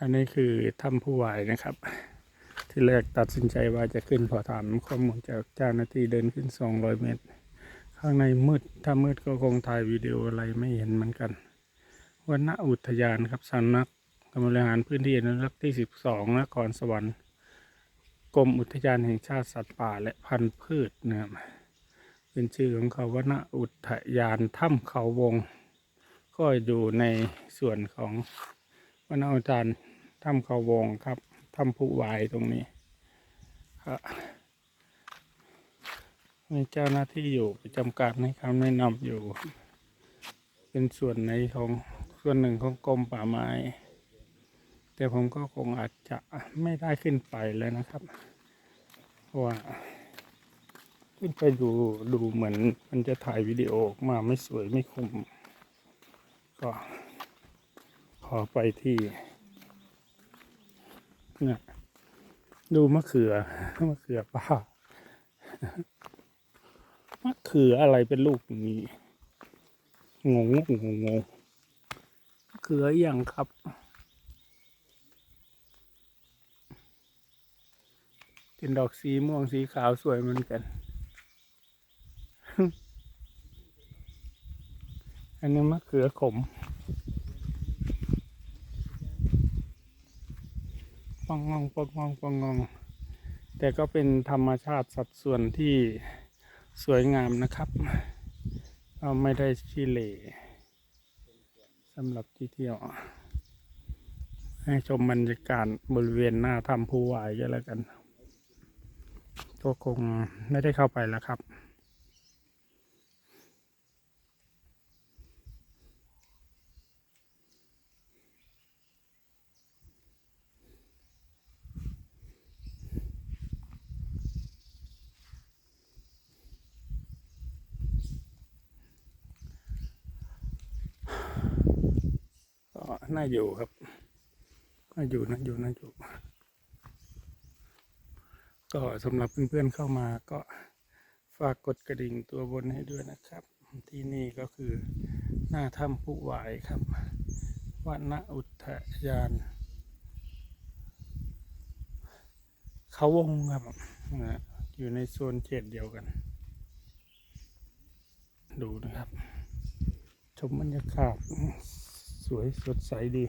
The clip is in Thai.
อันนี้คือถ้ำผู้วายนะครับ ที่แรกตัดสินใจว่าจะขึ้นพอถามข้อมูลจากเจ้าหน้าที่เดินขึ้น 200 เมตร ข้างในมืด ถ้ามืดก็คงถ่ายวิดีโออะไรไม่เห็นเหมือนกันวันณอุทยานครับสำนักกรรมบริหารพื้นที่อนุรักษ์ที่ 12นครสวรรค์กรมอุทยานแห่งชาติสัตว์ป่าและพันธุ์พืชนะครับเป็นชื่อของเขาวนอุทยานถ้ำเขาวง ก็อยู่ในส่วนของ วันอุทยานถ้ำเขาวงครับถ้ำผู้วายตรงนี้ครับมีเจ้าหน้าที่อยู่ประจำการให้คำแนะนำอยู่ เป็นส่วนในของส่วนหนึ่งของกรมป่าไม้ แต่ผมก็คงอาจจะไม่ได้ขึ้นไปแล้วนะครับ เพราะว่า ขึ้นไปดูดูเหมือนมันจะถ่ายวิดีโอออกมาไม่สวยไม่คมก็ ขอไปที่เนี่ยดูมะเขือมะเขือป่ามะเขืออะไรเป็นลูกอย่างนี้งงงงงงมะเขืออย่างครับเป็นดอกสีม่วงสีขาวสวยเหมือนกัน อันนี้มะเขือขม ปองงองปองงองปองงอง แต่ก็เป็นธรรมชาติสัดส่วนที่สวยงามนะครับเราไม่ได้ชิเลสำหรับที่เที่ยว ให้ชมบรรยากาศบริเวณหน้าถ้ำภูวายก็แล้วกันก็คงไม่ได้เข้าไปแล้วครับ ก็ น่าอยู่ครับ น่าอยู่น่าอยู่น่าอยู่ ก็สำหรับเพื่อนๆเข้ามาก็ฝากกดกระดิ่งตัวบนให้ด้วยนะครับ ที่นี่ก็คือหน้าถ้ำผู้หวายครับวัดณอุทยาน เขาวงครับนะอยู่ในโซนเขตเดียวกัน ดูนะครับ ชมบรรยากาศ สวยสดใสดี